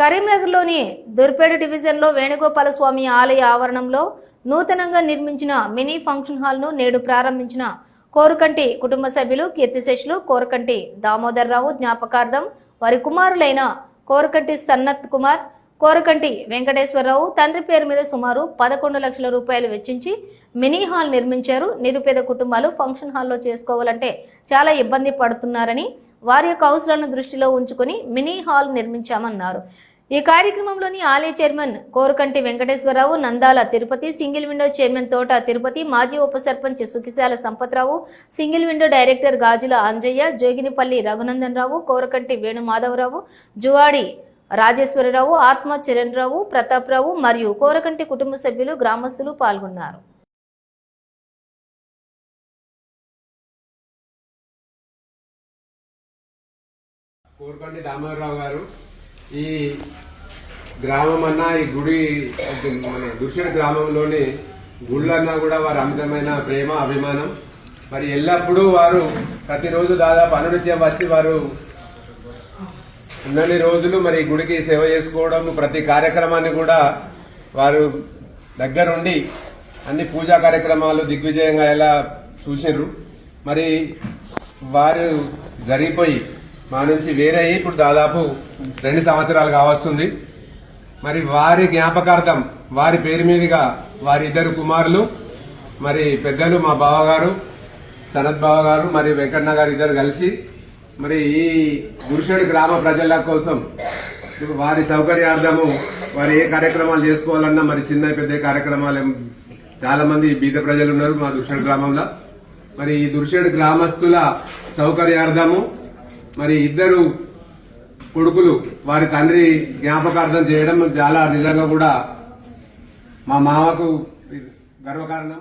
కరీంనగర్లోని దుర్పేట డివిజన్లో వేణుగోపాల స్వామి ఆలయ ఆవరణంలో నూతనంగా నిర్మించిన మినీ ఫంక్షన్ హాల్ను నేడు ప్రారంభించిన కోరుకంటి కుటుంబ సభ్యులు కీర్తిశేషులు కోరకంటి దామోదర్రావు జ్ఞాపకార్థం వారి కుమారులైన కోరకంటి సన్నత్ కుమార్ కోరకంటి వెంకటేశ్వరరావు తండ్రి పేరు మీద సుమారు పదకొండు లక్షల రూపాయలు వెచ్చించి మినీ హాల్ నిర్మించారు. నిరుపేద కుటుంబాలు ఫంక్షన్ హాల్లో చేసుకోవాలంటే చాలా ఇబ్బంది పడుతున్నారని వారి యొక్క అవసరాలను దృష్టిలో ఉంచుకొని మినీ హాల్ నిర్మించామన్నారు. ఈ కార్యక్రమంలోని ఆలయ chairman Korakanti Venkateswararao Nandala Tirupati single window chairman Thota Tirupati మాజీ ఉప sarpanch Sukhishala Sampatrao single window director Gajula Anjaiah Joginipalli Raghunandan Rao Korakanti Venumadhavarao Juvadi Rajeshwararao Atma Charan Rao Pratap రావు మరియు కోరకంటి కుటుంబ సభ్యులు గ్రామస్తులు పాల్గొన్నారు. దామోదరరావు గారు ఈ గ్రామం అన్నా ఈ గుడి మన దుర్షుడి గ్రామంలోని గుళ్ళన్నా కూడా వారి అమితమైన ప్రేమ అభిమానం. మరి ఎల్లప్పుడూ వారు ప్రతిరోజు దాదాపు అనునిత్యం వచ్చి వారు ఉన్నన్ని రోజులు మరి గుడికి సేవ చేసుకోవడం ప్రతి కార్యక్రమాన్ని కూడా వారు దగ్గరుండి అన్ని పూజా కార్యక్రమాలు దిగ్విజయంగా ఎలా చూసినారు మరి వారు జరిగిపోయి మా నుంచి వేరే ఇప్పుడు దాదాపు రెండు సంవత్సరాలు కావస్తుంది. మరి వారి జ్ఞాపకార్థం వారి పేరు మీదుగా వారి ఇద్దరు కుమారులు మరి పెద్దలు మా బావగారు సనత్ బావ గారు మరి వెంకన్న గారు ఇద్దరు కలిసి మరి ఈ గురుషేడు గ్రామ ప్రజల కోసం వారి సౌకర్యార్థము వారు ఏ కార్యక్రమాలు చేసుకోవాలన్నా మరి చిన్న పెద్ద కార్యక్రమాలు చాలా మంది బీద ప్రజలు ఉన్నారు మా దుర్షేడు గ్రామంలో. మరి ఈ దుర్షేడు గ్రామస్తుల సౌకర్యార్థము మరి ఇద్దరు కొడుకులు వారి తండ్రి జ్ఞాపకార్థం చేయడం చాలా నిజంగా కూడా మా మామకు గర్వకారణం.